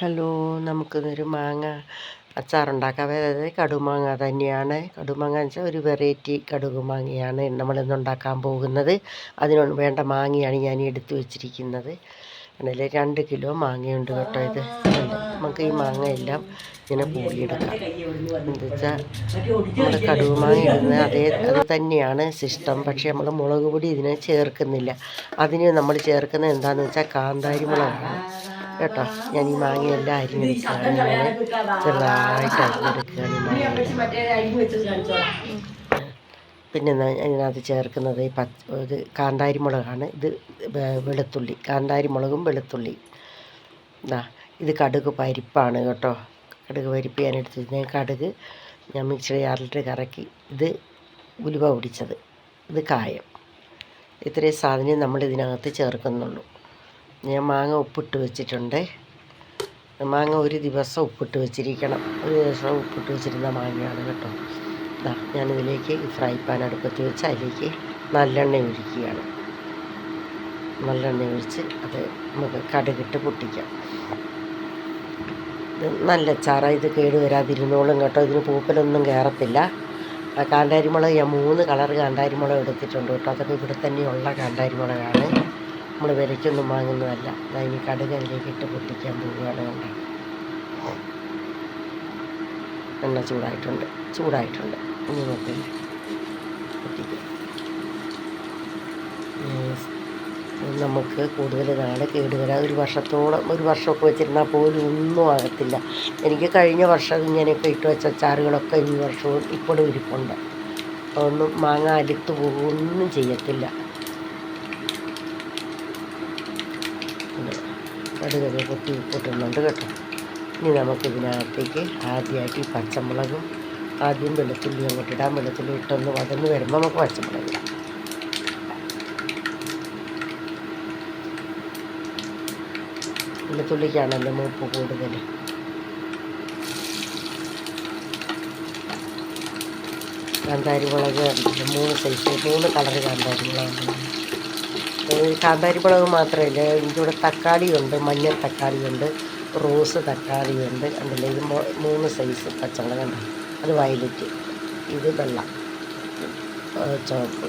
Hello നമുക്ക് ഒരു മാങ്ങ അച്ചാറുണ്ടാക്കാം. അതായത് കടുമാങ്ങ തന്നെയാണ്. കടുമാങ്ങ എന്ന് വെച്ചാൽ ഒരു വെറൈറ്റി കടുകുമാങ്ങയാണ് നമ്മളിന്ന് ഉണ്ടാക്കാൻ പോകുന്നത്. അതിന് വേണ്ട മാങ്ങയാണ് ഞാൻ എടുത്തു വെച്ചിരിക്കുന്നത്. അതിൽ രണ്ട് കിലോ മാങ്ങയുണ്ട് കേട്ടോ ഇത്. നമുക്ക് ഈ മാങ്ങയെല്ലാം ഇങ്ങനെ പൂളിയെടുക്കാം എന്താ വെച്ചാൽ നമ്മൾ കടുകുമാങ്ങ ഇടുന്നത് അതേ അത് തന്നെയാണ് സിസ്റ്റം. പക്ഷേ നമ്മൾ മുളക് പൊടി ഇതിനെ ചേർക്കുന്നില്ല. അതിന് നമ്മൾ ചേർക്കുന്നത് എന്താണെന്ന് വെച്ചാൽ കാന്താരി മുളകാണ് കേട്ടോ? ഞാൻ ഈ മാങ്ങയെല്ലാം അരിഞ്ഞെടുക്കുകയാണ് ഇങ്ങനെ ചെറുതായിട്ട് അരിഞ്ഞെടുക്കുകയാണ് പിന്നെ അതിനകത്ത് ചേർക്കുന്നത് ഈ പച്ച ഇത് കാന്താരി മുളകാണ് ഇത് വെളുത്തുള്ളി കാന്താരി മുളകും വെളുത്തുള്ളി. ഇതാ ഇത് കടുക് പരിപ്പാണ് കേട്ടോ. കടുക് പരിപ്പ് ഞാൻ എടുത്ത് ഞാൻ കടുക് ഞാൻ മിക്സി ജാറിലിട്ട് കറക്കി. ഇത് ഉലുവ പൊടിച്ചത്. ഇത് കായം. ഇത്രയും സാധനം നമ്മൾ ഇതിനകത്ത് ചേർക്കുന്നുള്ളൂ. ഞാൻ മാങ്ങ ഉപ്പിട്ട് വെച്ചിട്ടുണ്ട്. മാങ്ങ ഒരു ദിവസം ഉപ്പിട്ട് വെച്ചിരിക്കണം. ഒരു ദിവസം ഉപ്പിട്ട് വെച്ചിരുന്ന മാങ്ങയാണ് കേട്ടോ. ഇതാ ഞാനിതിലേക്ക് ഈ ഫ്രൈ പാൻ അടുപ്പത്ത് വെച്ച് അതിലേക്ക് നല്ലെണ്ണ ഒഴിക്കുകയാണ്. നല്ലെണ്ണ ഒഴിച്ച് അത് നമുക്ക് കടുകിട്ട് പൊട്ടിക്കാം. ഇത് നല്ല ചാറ ഇത് കേട് വരാതിരുന്നോളും കേട്ടോ. ഇതിന് പൂപ്പലൊന്നും കയറത്തില്ല കാന്താരിമുളക് ഞാൻ മൂന്ന് കളർ കാന്താരിമുളക് എടുത്തിട്ടുണ്ട് കേട്ടോ. അതൊക്കെ ഇവിടെ തന്നെയുള്ള കാന്താരിമുളകാണ്. നമ്മൾ വിലയ്ക്കൊന്നും വാങ്ങുന്നതല്ല. ഈ കടുക് അതിലേക്ക് ഇട്ട് പൊട്ടിക്കാൻ പോവുകയാണ് കണ്ടോ? എണ്ണ ചൂടായിട്ടുണ്ട്. ചൂടായിട്ടുണ്ട്. ഇനി നോക്കില്ല നമുക്ക് കൂടുതൽ നാളെ കേടുവരാതെ ഒരു വർഷത്തോളം ഒരു വർഷമൊക്കെ വെച്ചിരുന്നാൽ പോലും ഒന്നും ആകത്തില്ല. എനിക്ക് കഴിഞ്ഞ വർഷം ഇങ്ങനെയൊക്കെ ഇട്ട് വെച്ച അച്ചാറുകളൊക്കെ ഈ വർഷവും ഇപ്പോഴും ഇരിപ്പുണ്ട്. അതൊന്നും മാങ്ങ അലുത്ത് പോകുകയൊന്നും ചെയ്യത്തില്ല ഇത് കടുകൊക്കെ കുത്തി പൊട്ടുന്നുണ്ട് കേട്ടോ. ഇനി നമുക്കിതിനകത്തേക്ക് ആദ്യമായിട്ട് ഈ പച്ചമുളകും ആദ്യം വെളുത്തുള്ളി അങ്ങോട്ട് ഇടാം. വെളുത്തുള്ളി ഇട്ടൊന്ന് വതന്ന് വരുമ്പോൾ നമുക്ക് പച്ചമുളക് ഇടാം. വെളുത്തുള്ളിക്കാണല്ലോ മൂപ്പ് കൂടുതൽ കാന്താരി മുളക് മൂന്ന് സൈസ് മൂന്ന് കളർ കാന്താരി മുളകുണ്ട് ഈ കാന്താരി മുളക് മാത്രമല്ല കൂടെ തക്കാളിയുണ്ട് മഞ്ഞൾ തക്കാളിയുണ്ട് റോസ് തക്കാളിയുണ്ട് കണ്ടില്ലേ ഇത് മൂന്ന് സൈസ് പച്ചമുളകുണ്ട് അത് വയലറ്റ് ഇത് വെള്ള ചുവപ്പ്.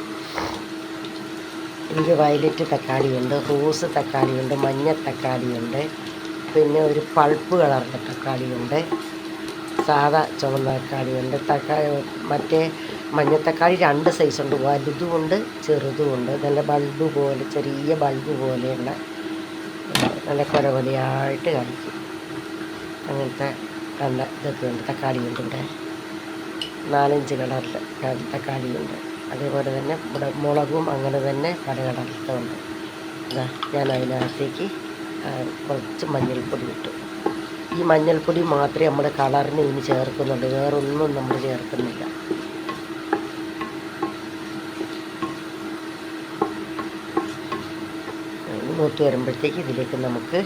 എനിക്ക് വയലറ്റ് തക്കാളിയുണ്ട് റോസ് തക്കാളിയുണ്ട് മഞ്ഞ തക്കാളിയുണ്ട് പിന്നെ ഒരു പൾപ്പ് കളറിന്റെ തക്കാളിയുണ്ട്. സാദാ ചുവന്ന തക്കാളി ഉണ്ട് തക്കാളി മറ്റേ മഞ്ഞത്തക്കാളി രണ്ട് സൈസുണ്ട്. വലുതുമുണ്ട് ചെറുതുമുണ്ട്. നല്ല ബൾബ് പോലെ ചെറിയ ബൾബ് പോലെയുള്ള നല്ല കൊല കൊലയായിട്ട് കാണിക്കും. അങ്ങനത്തെ കണ്ട ഇതൊക്കെ ഉണ്ട് തക്കാളിയുണ്ട് ഇവിടെ. നാലഞ്ച് കളറിൽ തക്കാളിയുണ്ട്. അതേപോലെ തന്നെ ഇവിടെ മുളകും അങ്ങനെ തന്നെ പല കളറിലുണ്ട് ഞാൻ അതിനകത്തേക്ക് കുറച്ച് മഞ്ഞൾപ്പൊടി ഇട്ടു. ഈ മഞ്ഞൾപ്പൊടി മാത്രമേ നമ്മുടെ കളറിന് ഇനി ചേർക്കുന്നുള്ളൂ. വേറൊന്നും നമ്മൾ ചേർക്കുന്നില്ല. മൂത്ത് വരുമ്പോഴത്തേക്ക് ഇതിലേക്ക് നമുക്ക്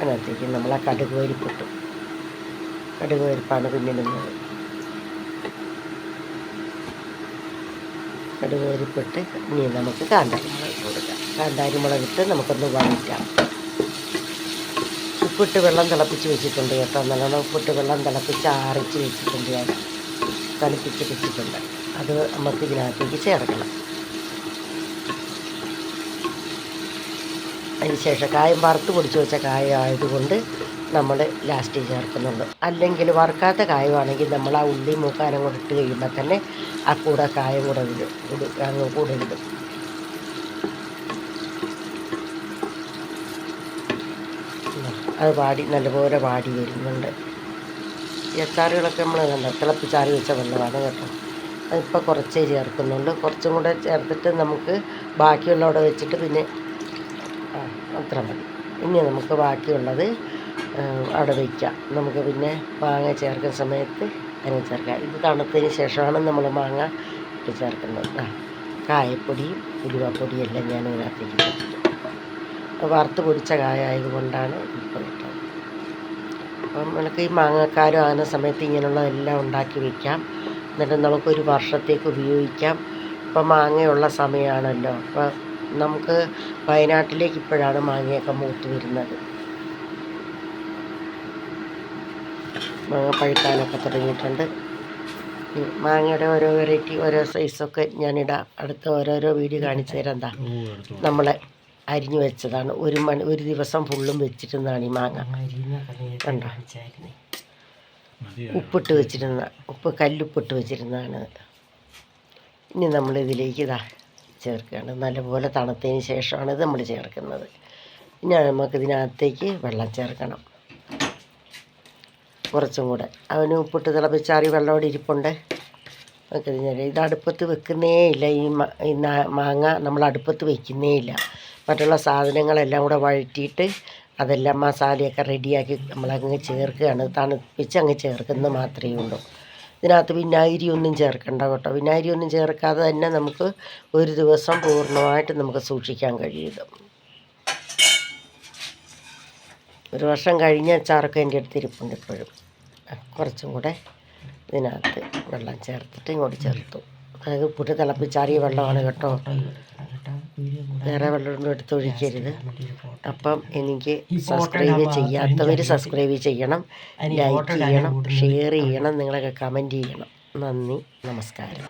അതിനകത്തേക്ക് നമ്മൾ ആ കടുക് പരിപ്പിട്ടു കടുക് പരിപ്പാണ് പിന്നിടുന്നത് കടുക് പരിപ്പിട്ട് ഇനി നമുക്ക് കാന്താരി മുളക് കൊടുക്കാം. കാന്താരി മുളക് ഇട്ട് നമുക്കൊന്ന് വഴറ്റാം. ഉപ്പിട്ട് വെള്ളം തിളപ്പിച്ച് വെച്ചിട്ടുണ്ട് കേട്ടോ. നല്ലോണം ഉപ്പിട്ട് വെള്ളം തിളപ്പിച്ച് ആറിച്ച് വെച്ചിട്ടുണ്ട് ഞാൻ. തണുപ്പിച്ച് വെച്ചിട്ടുണ്ട്. അത് നമുക്ക് ഇതിനകത്തേക്ക് ചേർക്കണം. അതിന് ശേഷം കായം വറുത്ത് പൊടിച്ച് വെച്ച കായ ആയതുകൊണ്ട് നമ്മൾ ലാസ്റ്റ് ചേർക്കുന്നുള്ളൂ അല്ലെങ്കിൽ വറുക്കാത്ത കായമാണെങ്കിൽ നമ്മൾ ആ ഉള്ളി മൂക്കാനം കൂടെ ഇട്ട് കഴിയുമ്പോൾ തന്നെ ആ കൂടെ കായം കൂടെ ഇടും. ഇടും അങ്ങ് കൂടെ ഇടും. അത് വാടി നല്ലപോലെ വാടി വരുന്നുണ്ട്. അച്ചാറുകളൊക്കെ നമ്മൾ കണ്ട? തിളപ്പിച്ചാറി വെച്ച വെള്ളമാണ് കേട്ടോ. അതിപ്പോൾ കുറച്ചേ ചേർക്കുന്നുണ്ട് കുറച്ചും കൂടെ ചേർത്തിട്ട് നമുക്ക് ബാക്കിയുള്ള അവിടെ വെച്ചിട്ട് പിന്നെ അത്ര മതി. ഇനി നമുക്ക് ബാക്കിയുള്ളത് അവിടെ വയ്ക്കാം. നമുക്ക് പിന്നെ മാങ്ങ ചേർക്കുന്ന സമയത്ത് അതിനെ ചേർക്കാം. ഇത് തണുത്തതിന് ശേഷമാണ് നമ്മൾ മാങ്ങ ഇട്ട് ചേർക്കുന്നത്. കായപ്പൊടിയും ഉലുവപ്പൊടിയും എല്ലാം ഞാൻ ഇതിനകത്തേക്ക് ചേർത്തു അത് വറുത്ത് പൊടിച്ച കായ ആയതുകൊണ്ടാണ് ഇപ്പോൾ ഇട്ടത്. അപ്പം നമുക്ക് ഈ മാങ്ങക്കാരം ആകുന്ന സമയത്ത് ഇങ്ങനെയുള്ളതെല്ലാം ഉണ്ടാക്കി വയ്ക്കാം. എന്നിട്ട് നമുക്കൊരു വർഷത്തേക്ക് ഉപയോഗിക്കാം. ഇപ്പം മാങ്ങയുള്ള സമയമാണല്ലോ. അപ്പം നമുക്ക് വയനാട്ടിലേക്ക് ഇപ്പോഴാണ് മാങ്ങയൊക്കെ മൂത്ത് വരുന്നത്. മാങ്ങ പഴുക്കാനൊക്കെ തുടങ്ങിയിട്ടുണ്ട്. മാങ്ങയുടെ ഓരോ വെറൈറ്റി ഓരോ സൈസൊക്കെ ഞാനിടാം അടുത്ത ഓരോരോ വീഡിയോ കാണിച്ചു തരാം എന്താ നമ്മൾ അരിഞ്ഞു വെച്ചതാണ്. ഒരു മണി ഒരു ദിവസം ഫുള്ളും വെച്ചിരുന്നതാണ് ഈ മാങ്ങ. കണ്ടോ? ഉപ്പിട്ട് വെച്ചിരുന്ന ഉപ്പ് കല്ലുപ്പിട്ട് വെച്ചിരുന്നതാണ്. ഇനി നമ്മൾ ഇതിലേക്ക് ഇതാ ചേർക്കുകയാണ്. നല്ലപോലെ തണുത്തതിന് ശേഷമാണ് ഇത് നമ്മൾ ചേർക്കുന്നത്. ഇനി നമുക്കിതിനകത്തേക്ക് വെള്ളം ചേർക്കണം. കുറച്ചും കൂടെ. അവന് ഉപ്പിട്ട് തിളപ്പിച്ചാറി വെള്ളം അവിടെ ഇരിപ്പുണ്ട് ഇതിന് ഇത് അടുപ്പത്ത് വെക്കുന്നേ ഇല്ല. ഈ മാങ്ങ നമ്മൾ അടുപ്പത്ത് വെക്കുന്നേ ഇല്ല. മറ്റുള്ള സാധനങ്ങളെല്ലാം കൂടെ വഴറ്റിയിട്ട് അതെല്ലാം മസാലയൊക്കെ റെഡിയാക്കി നമ്മളങ്ങ് ചേർക്കുകയാണ്. തണുപ്പിച്ച് അങ്ങ് ചേർക്കുന്നത് മാത്രമേ ഉള്ളൂ. ഇതിനകത്ത് വിനാഗിരി ഒന്നും ചേർക്കണ്ട കേട്ടോ. വിനാഗിരി ഒന്നും ചേർക്കാതെ തന്നെ നമുക്ക് ഒരു ദിവസം പൂർണമായിട്ട് നമുക്ക് സൂക്ഷിക്കാൻ കഴിയും ഇത്. ഒരു വർഷം കഴിഞ്ഞ അച്ചാറൊക്കെ എന്റെ അടുത്ത് ഇരിപ്പുണ്ട് ഇപ്പോഴും. കുറച്ചും കൂടെ ഇതിനകത്ത് വെള്ളം ചേർത്തിട്ട് ഇങ്ങോട്ട് ചേർത്തു. അതായത് പുട്ട് തിളപ്പിച്ചാറിയ വെള്ളമാണ് കേട്ടോ. വേറെ വെള്ളമൊന്നും എടുത്ത് ഒഴിക്കരുത്. അപ്പം എനിക്ക് സബ്സ്ക്രൈബ് ചെയ്യാത്തവർ സബ്സ്ക്രൈബ് ചെയ്യണം ലൈക്ക് ചെയ്യണം ഷെയർ ചെയ്യണം നിങ്ങളൊക്കെ കമന്റ് ചെയ്യണം. നന്ദി നമസ്കാരം.